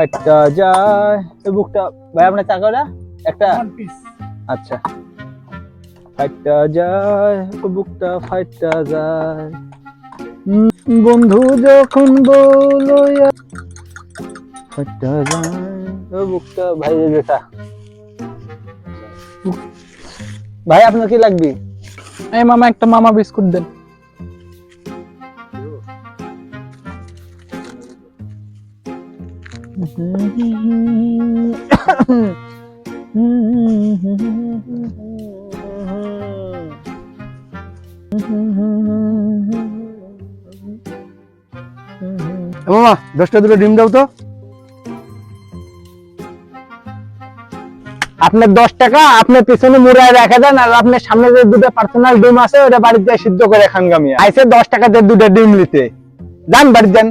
ফাইটটা যায়। এই বুকটা ভাই আপনার টাকাটা একটা? আচ্ছা। ফাইটটা যায় বুকটা ফাইটটা যায়। বন্ধু যখন বলো ফাইটটা যায় বুকটা ভাই যেটা ভাই আপনার কি লাগবে? এই মামা একটা মামা বিস্কুট দেন। মামা, দশটা দুটো ডিম দাও তো। আপনার দশ টাকা, আপনার পিছনে মুড়ায় রেখে দেন, আর আপনার সামনে যে দুটো পার্সোনাল ডিম আছে, ওটা বাড়িতে সিদ্ধ করে খান গামিয়া আইসে দশ টাকাতে দুটো ডিম নিতে। যান বাড়ি যান।